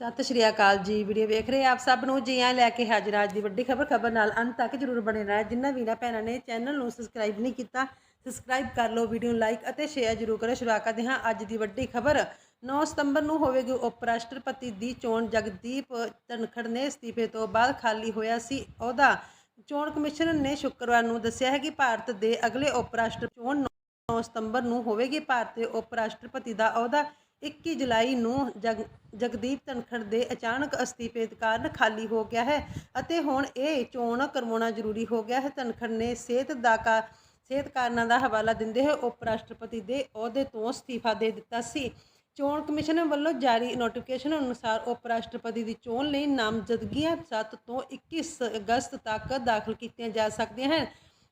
ਸਤਿ ਸ਼੍ਰੀ ਅਕਾਲ ਜੀ, ਵੀਡੀਓ ਵੇਖ ਰਹੇ ਆਪ ਸਭ ਨੂੰ, ਜੀ ਆਇਆਂ ਲੈ ਕੇ ਹਾਜ਼ਰ ਅੱਜ ਦੀ ਵੱਡੀ ਖਬਰ ਖਬਰ ਨਾਲ ਅੰਤ ਤੱਕ ਜਰੂਰ ਬਣੇ ਰਹਿਣਾ। ਜਿਨ੍ਹਾਂ ਵੀਰਾਂ ਭੈਣਾਂ ਨੇ ਚੈਨਲ ਨੂੰ ਸਬਸਕ੍ਰਾਈਬ ਨਹੀਂ ਕੀਤਾ ਸਬਸਕ੍ਰਾਈਬ ਕਰ ਲਓ, ਵੀਡੀਓ ਨੂੰ ਲਾਈਕ ਅਤੇ ਸ਼ੇਅਰ ਜਰੂਰ ਕਰੋ। ਸ਼ੁਰੂਆਤ ਕਰਦੇ ਹਾਂ ਅੱਜ ਦੀ ਵੱਡੀ ਖਬਰ। 9 ਸਤੰਬਰ ਨੂੰ ਹੋਵੇਗੀ ਉਪ ਰਾਸ਼ਟਰਪਤੀ ਦੀ ਚੋਣ। ਜਗਦੀਪ ਧਨਖੜ ਨੇ ਅਸਤੀਫੇ ਤੋਂ ਬਾਅਦ ਖਾਲੀ ਹੋਇਆ ਸੀ ਅਹੁਦਾ। ਚੋਣ ਕਮਿਸ਼ਨ ਨੇ ਸ਼ੁੱਕਰਵਾਰ ਨੂੰ ਦੱਸਿਆ ਹੈ ਕਿ ਭਾਰਤ ਦੇ ਅਗਲੇ ਉਪ ਰਾਸ਼ਟਰ ਚੋਣ 9 ਸਤੰਬਰ ਨੂੰ ਹੋਵੇਗੀ। ਭਾਰਤ ਦੇ ਉਪ ਰਾਸ਼ਟਰਪਤੀ ਦਾ ਅਹੁਦਾ 21 ਜੁਲਾਈ ਨੂੰ ਜਗ, ਜਗਦੀਪ ਧਨਖੜ ਦੇ ਅਚਾਨਕ ਅਸਤੀਫੇ ਕਾਰਨ ਖਾਲੀ ਹੋ ਗਿਆ ਹੈ ਅਤੇ ਹੁਣ ਇਹ ਚੋਣ ਕਰਵਾਉਣਾ ਜ਼ਰੂਰੀ ਹੋ ਗਿਆ ਹੈ। ਧਨਖੜ ਨੇ ਸਿਹਤ ਦਾ ਕਾ, ਸਿਹਤ ਕਾਰਨਾਂ ਦਾ ਹਵਾਲਾ ਦਿੰਦੇ ਹੋਏ ਉਪ ਰਾਸ਼ਟਰਪਤੀ ਦੇ ਅਹੁਦੇ ਤੋਂ ਅਸਤੀਫਾ ਦੇ ਦਿੱਤਾ ਸੀ। ਚੋਣ ਕਮਿਸ਼ਨ ਵੱਲੋਂ ਜਾਰੀ ਨੋਟੀਫਿਕੇਸ਼ਨ ਅਨੁਸਾਰ ਉਪ ਰਾਸ਼ਟਰਪਤੀ ਦੀ ਚੋਣ ਲਈ ਨਾਮਜ਼ਦਗੀਆਂ 7 ਤੋਂ 21 ਅਗਸਤ ਤੱਕ ਦਾਖਲ ਕੀਤੀਆਂ ਜਾ ਸਕਦੀਆਂ ਹਨ।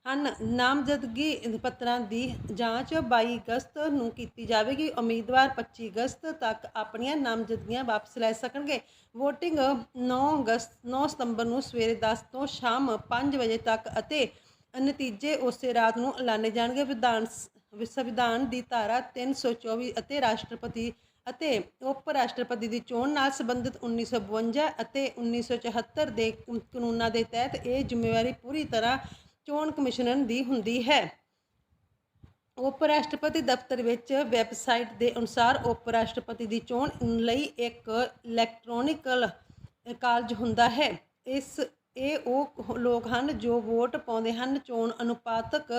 ਹਨ। ਨਾਮਜ਼ਦਗੀ ਪੱਤਰਾਂ ਦੀ ਜਾਂਚ 22 ਅਗਸਤ ਨੂੰ ਕੀਤੀ ਜਾਵੇਗੀ। ਉਮੀਦਵਾਰ 25 ਅਗਸਤ ਤੱਕ ਆਪਣੀਆਂ ਨਾਮਜ਼ਦਗੀਆਂ ਵਾਪਸ ਲੈ ਸਕਣਗੇ। VOTING 9 ਅਗਸਤ 9 ਸਤੰਬਰ ਨੂੰ ਸਵੇਰੇ 10 ਤੋਂ ਸ਼ਾਮ 5 ਵਜੇ ਤੱਕ ਅਤੇ ਨਤੀਜੇ ਉਸੇ ਰਾਤ ਨੂੰ ਐਲਾਨੇ ਜਾਣਗੇ। ਵਿਧਾਨ ਸ- ਸੰਵਿਧਾਨ ਦੀ ਧਾਰਾ 324 ਅਤੇ ਰਾਸ਼ਟਰਪਤੀ ਅਤੇ ਉਪ ਰਾਸ਼ਟਰਪਤੀ ਦੀ ਚੋਣ ਨਾਲ ਸੰਬੰਧਿਤ 1952 ਅਤੇ 1974 ਦੇ ਕਾਨੂੰਨਾਂ ਦੇ ਤਹਿਤ ਇਹ ਜ਼ਿੰਮੇਵਾਰੀ ਪੂਰੀ ਤਰ੍ਹਾਂ ਚੋਣ ਕਮਿਸ਼ਨਰ ਦੀ ਹੁੰਦੀ ਹੈ। ਉਪ ਰਾਸ਼ਟਰਪਤੀ ਦਫ਼ਤਰ ਵਿੱਚ ਵੈਬਸਾਈਟ ਦੇ ਅਨੁਸਾਰ ਉਪ ਰਾਸ਼ਟਰਪਤੀ ਦੀ ਚੋਣ ਲਈ ਇੱਕ ਇਲੈਕਟ੍ਰੋਨਿਕਲ ਕਾਲਜ ਹੁੰਦਾ ਹੈ। ਇਸ, ਇਹ ਉਹ ਲੋਕ ਹਨ ਜੋ ਵੋਟ ਪਾਉਂਦੇ ਹਨ, ਚੋਣ ਅਨੁਪਾਤਕ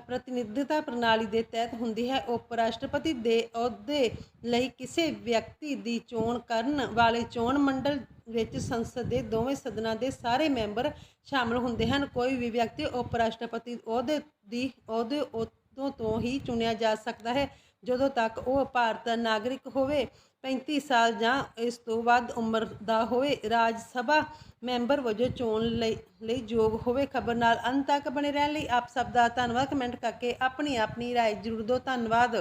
ਪ੍ਰਤੀਨਿਧਤਾ ਪ੍ਰਣਾਲੀ ਦੇ ਤਹਿਤ ਹੁੰਦੀ ਹੈ। ਉਪ ਰਾਸ਼ਟਰਪਤੀ ਦੇ ਅਹੁਦੇ ਲਈ ਕਿਸੇ ਵਿਅਕਤੀ ਦੀ ਚੋਣ ਕਰਨ ਵਾਲੇ ਚੋਣ ਮੰਡਲ ਵਿੱਚ ਸੰਸਦ ਦੇ ਦੋਵੇਂ ਸਦਨਾਂ ਦੇ ਸਾਰੇ ਮੈਂਬਰ ਸ਼ਾਮਲ ਹੁੰਦੇ ਹਨ। ਕੋਈ ਵੀ ਵਿਅਕਤੀ ਉਪ ਰਾਸ਼ਟਰਪਤੀ ਅਹੁਦੇ ਦੀ ਅਹੁਦੇ ਉਦੋਂ ਤੋਂ ਹੀ ਚੁਣਿਆ ਜਾ ਸਕਦਾ ਹੈ। ਜਦੋਂ ਤੱਕ ਉਹ ਭਾਰਤ ਦਾ ਨਾਗਰਿਕ ਹੋਵੇ 35 ਸਾਲ ਜਾਂ ਇਸ ਤੋਂ ਵੱਧ ਉਮਰ ਦਾ ਹੋਵੇ, ਰਾਜ ਸਭਾ ਮੈਂਬਰ ਵਜੋਂ ਚੋਣ ਲਈ ਲਈ ਯੋਗ ਹੋਵੇ, ਖਬਰ ਨਾਲ ਅੰਤ ਤੱਕ ਬਣੇ ਰਹਿਣ ਲਈ ਆਪ ਸਭ ਦਾ ਧੰਨਵਾਦ। ਕਮੈਂਟ ਕਰਕੇ ਆਪਣੀ ਆਪਣੀ ਰਾਏ ਜ਼ਰੂਰ ਦਿਓ। ਧੰਨਵਾਦ।